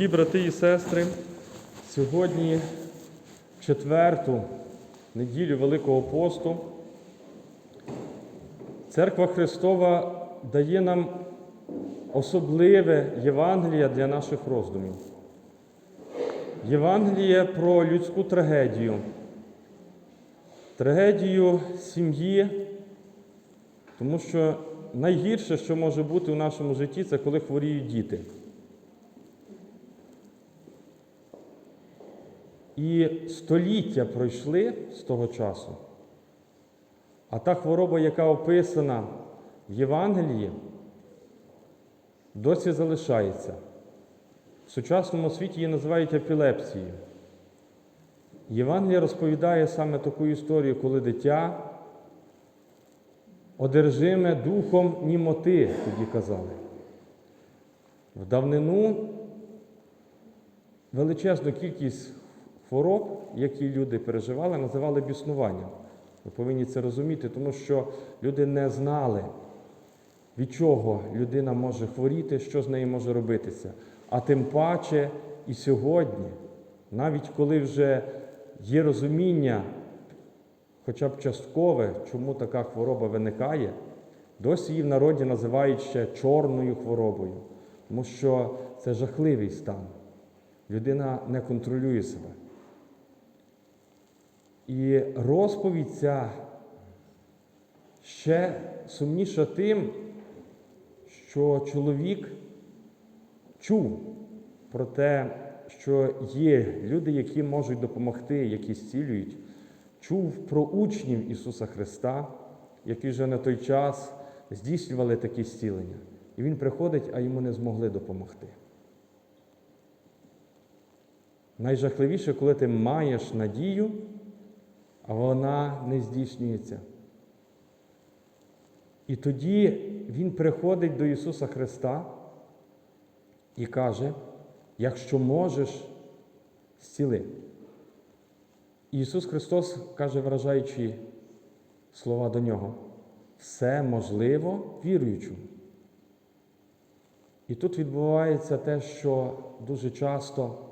Дорогі брати і сестри, сьогодні, четверту неділю Великого посту, Церква Христова дає нам особливе Євангеліє для наших роздумів. Євангеліє про людську трагедію, трагедію сім'ї, тому що найгірше, що може бути у нашому житті, це коли хворіють діти. І століття пройшли з того часу, а та хвороба, яка описана в Євангелії, досі залишається. В сучасному світі її називають епілепсією. Євангелія розповідає саме таку історію, коли дитя одержиме духом німоти, тоді казали. В давнину величезну кількість хвороб, які люди переживали, називали біснуванням. Ви повинні це розуміти, тому що люди не знали, від чого людина може хворіти, що з нею може робитися. А тим паче і сьогодні, навіть коли вже є розуміння, хоча б часткове, чому така хвороба виникає, досі її в народі називають ще чорною хворобою, тому що це жахливий стан. Людина не контролює себе. І розповідь ця ще сумніша тим, що чоловік чув про те, що є люди, які можуть допомогти, які зцілюють, чув про учнів Ісуса Христа, які вже на той час здійснювали такі зцілення. І Він приходить, а йому не змогли допомогти. Найжахливіше, коли ти маєш надію, вона не здійснюється. І тоді Він приходить до Ісуса Христа і каже, якщо можеш, зціли. Ісус Христос каже, вражаючи слова до Нього, все можливо віруючому. І тут відбувається те, що дуже часто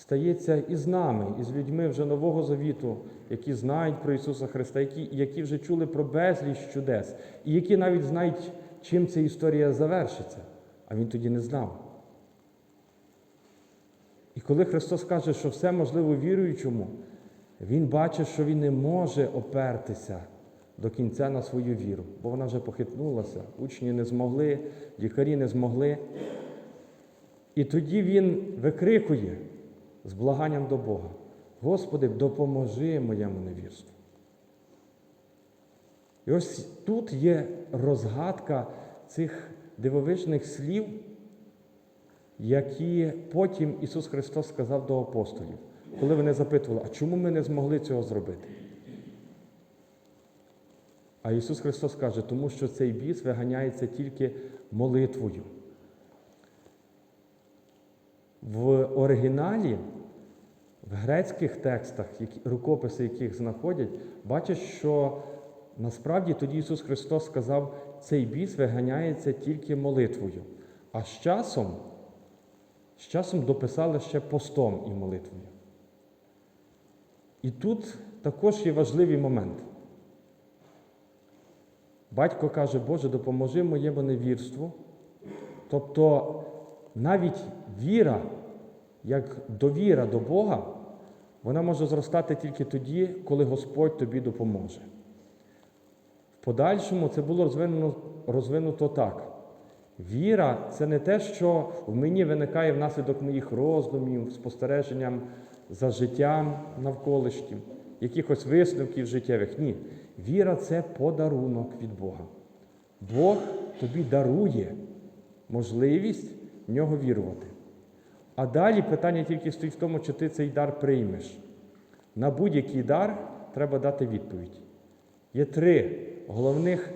стається і з нами, і з людьми вже Нового Завіту, які знають про Ісуса Христа, які, які вже чули про безліч чудес, і які навіть знають, чим ця історія завершиться, а Він тоді не знав. І коли Христос каже, що все можливо віруючому, Він бачить, що Він не може опертися до кінця на свою віру, бо вона вже похитнулася, учні не змогли, лікарі не змогли. І тоді Він викрикує з благанням до Бога. Господи, допоможи моєму невірству. І ось тут є розгадка цих дивовижних слів, які потім Ісус Христос сказав до апостолів, коли вони запитували, а чому ми не змогли цього зробити? А Ісус Христос каже, тому що цей біс виганяється тільки молитвою. В оригіналі, в грецьких текстах, рукописи яких знаходять, бачать, що насправді тоді Ісус Христос сказав, цей біс виганяється тільки молитвою. А з часом, з часом дописали ще постом і молитвою. І тут також є важливий момент. Батько каже, Боже, допоможи моєму невірству. Тобто навіть віра, як довіра до Бога, вона може зростати тільки тоді, коли Господь тобі допоможе. В подальшому це було розвинуто, розвинуто так. Віра це не те, що в мені виникає внаслідок моїх роздумів, спостереженням за життям навколишнім, якихось висновків життєвих. Ні. Віра це подарунок від Бога. Бог тобі дарує можливість в нього вірувати. А далі питання тільки стоїть в тому, чи ти цей дар приймеш. На будь-який дар треба дати відповідь. Є три головних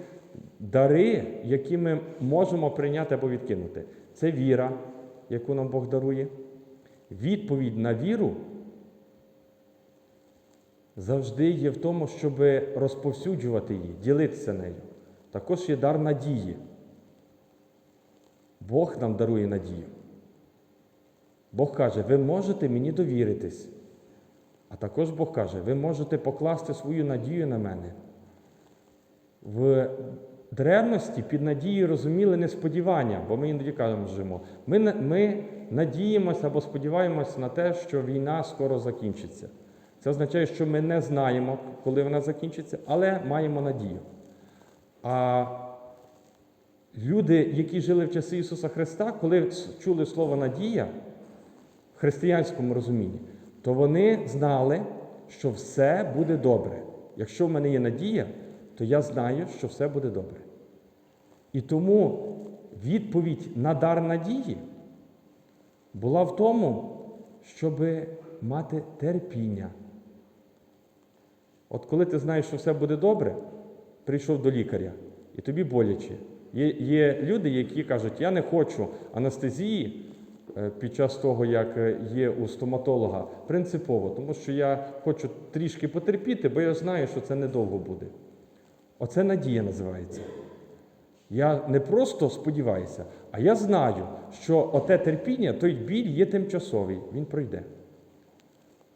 дари, які ми можемо прийняти або відкинути. Це віра, яку нам Бог дарує. Відповідь на віру завжди є в тому, щоб розповсюджувати її, ділитися нею. Також є дар надії. Бог нам дарує надію. Бог каже, ви можете мені довіритись. А також Бог каже, ви можете покласти свою надію на мене. В древності під надією розуміли не сподівання, бо ми іноді кажемо. Ми, ми надіємося або сподіваємося на те, що війна скоро закінчиться. Це означає, що ми не знаємо, коли вона закінчиться, але маємо надію. А люди, які жили в часи Ісуса Христа, коли чули слово надія християнському розумінні, то вони знали, що все буде добре. Якщо в мене є надія, то я знаю, що все буде добре. І тому відповідь на дар надії була в тому, щоб мати терпіння. От коли ти знаєш, що все буде добре, прийшов до лікаря, і тобі боляче. Є, є люди, які кажуть, я не хочу анестезії під час того, як е, є у стоматолога, принципово, тому що я хочу трішки потерпіти, бо я знаю, що це недовго буде. Оце надія називається. Я не просто сподіваюся, а я знаю, що оте терпіння, той біль є тимчасовий, він пройде.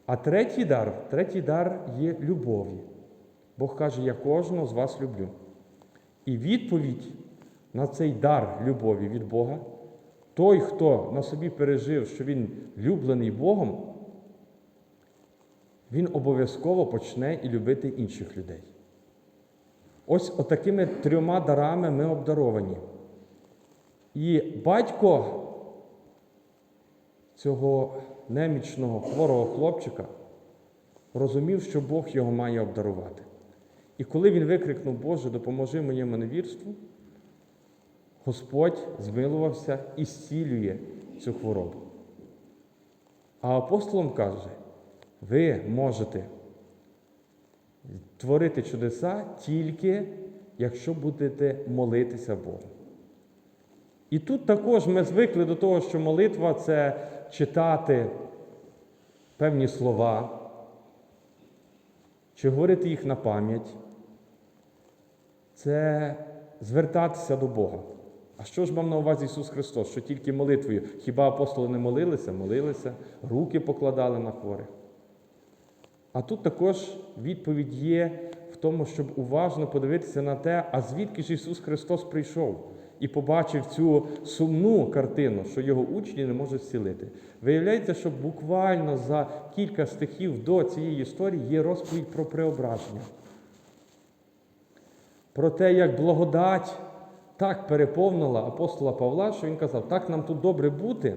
А третій дар, третій дар є любові. Бог каже, я кожного з вас люблю. І відповідь на цей дар любові від Бога, той, хто на собі пережив, що він люблений Богом, він обов'язково почне і любити інших людей. Ось отакими трьома дарами ми обдаровані. І батько цього немічного хворого хлопчика розумів, що Бог його має обдарувати. І коли він викрикнув, Боже, допоможи моєму невірству, Господь змилувався і зцілює цю хворобу. А апостолам каже, ви можете творити чудеса тільки, якщо будете молитися Богу. І тут також ми звикли до того, що молитва це читати певні слова, чи говорити їх на пам'ять, це звертатися до Бога. А що ж мав на увазі Ісус Христос? Що тільки молитвою? Хіба апостоли не молилися? Молилися, руки покладали на хворих. А тут також відповідь є в тому, щоб уважно подивитися на те, а звідки ж Ісус Христос прийшов і побачив цю сумну картину, що його учні не можуть зцілити. Виявляється, що буквально за кілька стихів до цієї історії є розповідь про преображення. Про те, як благодать так переповнила апостола Павла, що він казав, так нам тут добре бути,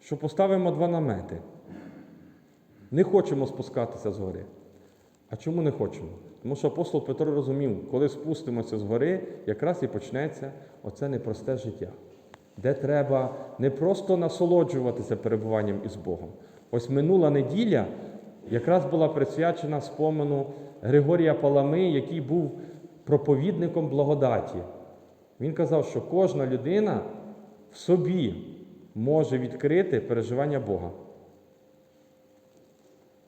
що поставимо два намети. Не хочемо спускатися з гори. А чому не хочемо? Тому що апостол Петро розумів, коли спустимося з гори, якраз і почнеться оце непросте життя, де треба не просто насолоджуватися перебуванням із Богом. Ось минула неділя якраз була присвячена спомену Григорія Палами, який був проповідником благодаті. Він казав, що кожна людина в собі може відкрити переживання Бога.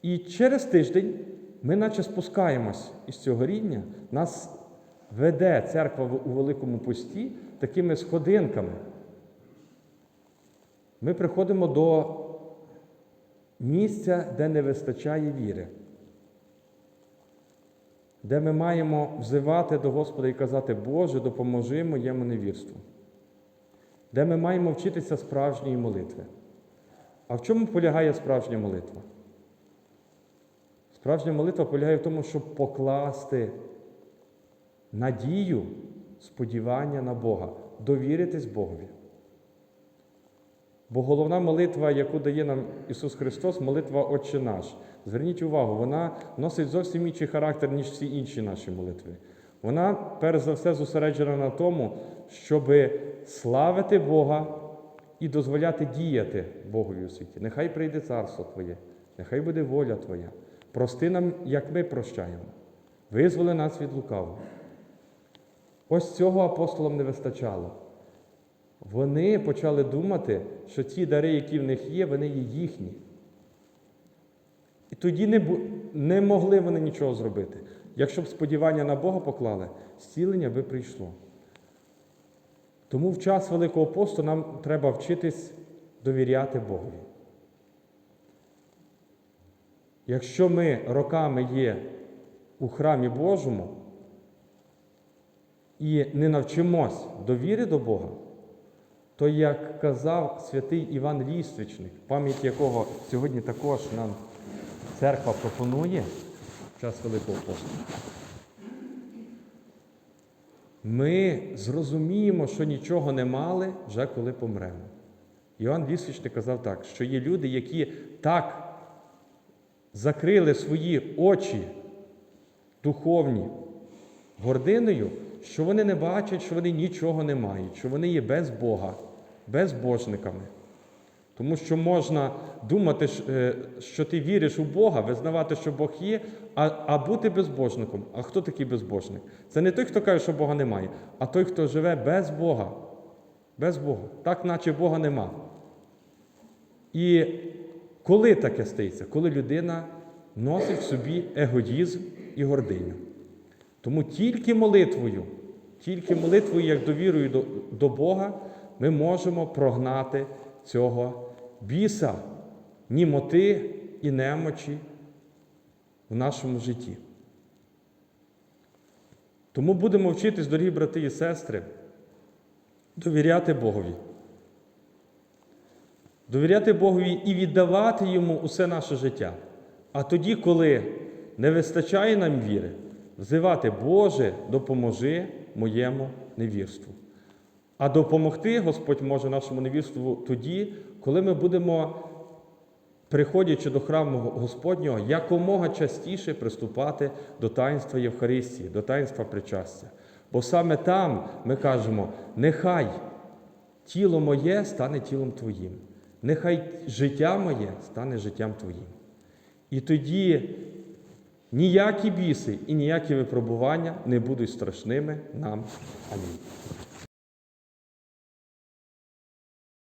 І через тиждень ми наче спускаємось із цього рівня, нас веде церква у Великому Пості такими сходинками. Ми приходимо до місця, де не вистачає віри, де ми маємо взивати до Господа і казати, Боже, допоможи моєму невірству, де ми маємо вчитися справжньої молитви. А в чому полягає справжня молитва? Справжня молитва полягає в тому, щоб покласти надію, сподівання на Бога, довіритись Богові. Бо головна молитва, яку дає нам Ісус Христос, молитва Отче наш. Зверніть увагу, вона носить зовсім інший характер, ніж всі інші наші молитви. Вона, перш за все, зосереджена на тому, щоб славити Бога і дозволяти діяти Богові у світі. Нехай прийде царство Твоє, нехай буде воля Твоя. Прости нам, як ми прощаємо. Визволи нас від лукавого. Ось цього апостолам не вистачало. Вони почали думати, що ці дари, які в них є, вони є їхні. І тоді не, бу- не могли вони нічого зробити. Якщо б сподівання на Бога поклали, зцілення би прийшло. Тому в час Великого посту нам треба вчитись довіряти Богові. Якщо ми роками є у храмі Божому і не навчимось довіри до Бога, то, як казав святий Іван Ліствичник, пам'ять якого сьогодні також нам церква пропонує в час Великого посту, ми зрозуміємо, що нічого не мали вже коли помремо. Іоанн Ліствичник казав так, що є люди, які так закрили свої очі духовні гординою, що вони не бачать, що вони нічого не мають, що вони є без Бога, безбожниками. Тому що можна думати, е, що ти віриш у Бога, визнавати, що Бог є, а, а бути безбожником. А хто такий безбожник? Це не той, хто каже, що Бога немає, а той, хто живе без Бога. Без Бога. Так, наче Бога нема. І коли таке стається? Коли людина носить в собі егоїзм і гординю. Тому тільки молитвою, тільки молитвою, як довірою до, до Бога, ми можемо прогнати цього біса, німоти і немочі в нашому житті. Тому будемо вчитись, дорогі брати і сестри, довіряти Богові. Довіряти Богові і віддавати Йому усе наше життя. А тоді, коли не вистачає нам віри, взивати Боже, допоможи моєму невірству. А допомогти Господь може нашому невірству тоді, коли ми будемо, приходячи до храму Господнього, якомога частіше приступати до таїнства Євхаристії, до таїнства причастя. Бо саме там ми кажемо, нехай тіло моє стане тілом Твоїм, нехай життя моє стане життям Твоїм. І тоді ніякі біси і ніякі випробування не будуть страшними нам. Амінь.